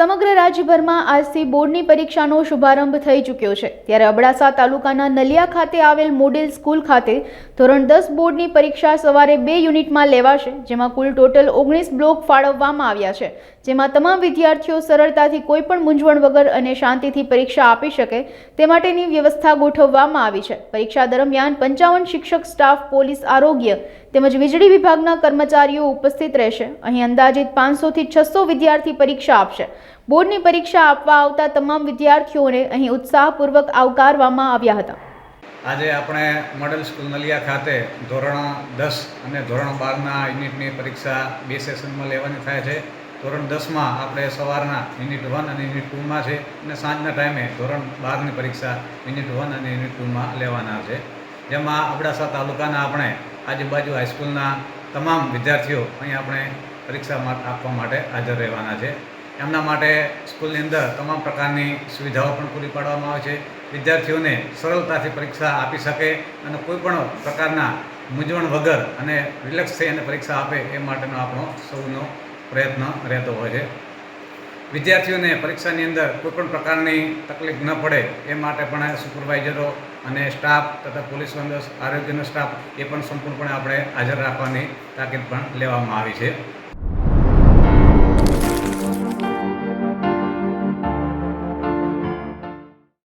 સમગ્ર રાજ્યભરમાં આજથી બોર્ડની પરીક્ષાનો શુભારંભ થઈ ચૂક્યો છે. ત્યારે અબડાસા તાલુકાના નલિયા ખાતે આવેલ મોડેલ સ્કૂલ ખાતે ધોરણ દસ બોર્ડની પરીક્ષા સવારે બે યુનિટમાં લેવાશે, જેમાં કુલ ટોટલ ઓગણીસ બ્લોક ફાળવવામાં આવ્યા છે. જેમાં તમામ વિદ્યાર્થીઓ સરળતાથી કોઈપણ મૂંઝવણ વગર અને શાંતિથી પરીક્ષા આપી શકે તે માટેની વ્યવસ્થા ગોઠવવામાં આવી છે. પરીક્ષા દરમિયાન પંચાવન શિક્ષક, સ્ટાફ, પોલીસ, આરોગ્ય તેમજ વીજળી વિભાગના કર્મચારીઓ ઉપસ્થિત રહેશે. અહીં અંદાજિત પાંચસોથી છસો વિદ્યાર્થી પરીક્ષા આપશે. બોર્ડની પરીક્ષા આપવા આવતા તમામ વિદ્યાર્થીઓને અહીં ઉત્સાહપૂર્વક આવકારવામાં આવ્યા હતા. આજે આપણે મોડલ સ્કૂલ નલિયા ખાતે ધોરણ દસ અને ધોરણ બારના યુનિટની પરીક્ષા બે સેશનમાં લેવાની થાય છે. ધોરણ દસમાં આપણે સવારના યુનિટ વન અને યુનિટ ટુમાં છે અને સાંજના ટાઈમે ધોરણ બારની પરીક્ષા યુનિટ વન અને યુનિટ ટુમાં લેવાના છે. જેમાં અબડાસા તાલુકાના આપણે આજુબાજુ હાઈસ્કૂલના તમામ વિદ્યાર્થીઓ અહીં આપણે પરીક્ષા આપવા માટે હાજર રહેવાના છે. એમના માટે સ્કૂલની અંદર તમામ પ્રકારની સુવિધાઓ પણ પૂરી પાડવામાં આવે છે. વિદ્યાર્થીઓને સરળતાથી પરીક્ષા આપી શકે અને કોઈ પણ પ્રકારના મૂંઝવણ વગર અને રિલેક્સ થઈ અને પરીક્ષા આપે એ માટેનો આપણો સૌનો પ્રયત્ન રહેતો હોય છે. વિદ્યાર્થીઓને પરીક્ષાની અંદર કોઈ પણ પ્રકારની તકલીફ ન પડે એ માટે પણ સુપરવાઇઝરો અને સ્ટાફ તથા પોલીસ બંદોબસ્ત આરોગ્યનો સ્ટાફ એ પણ સંપૂર્ણપણે આપણે હાજર રાખવાની તાકીદ પણ લેવામાં આવી છે.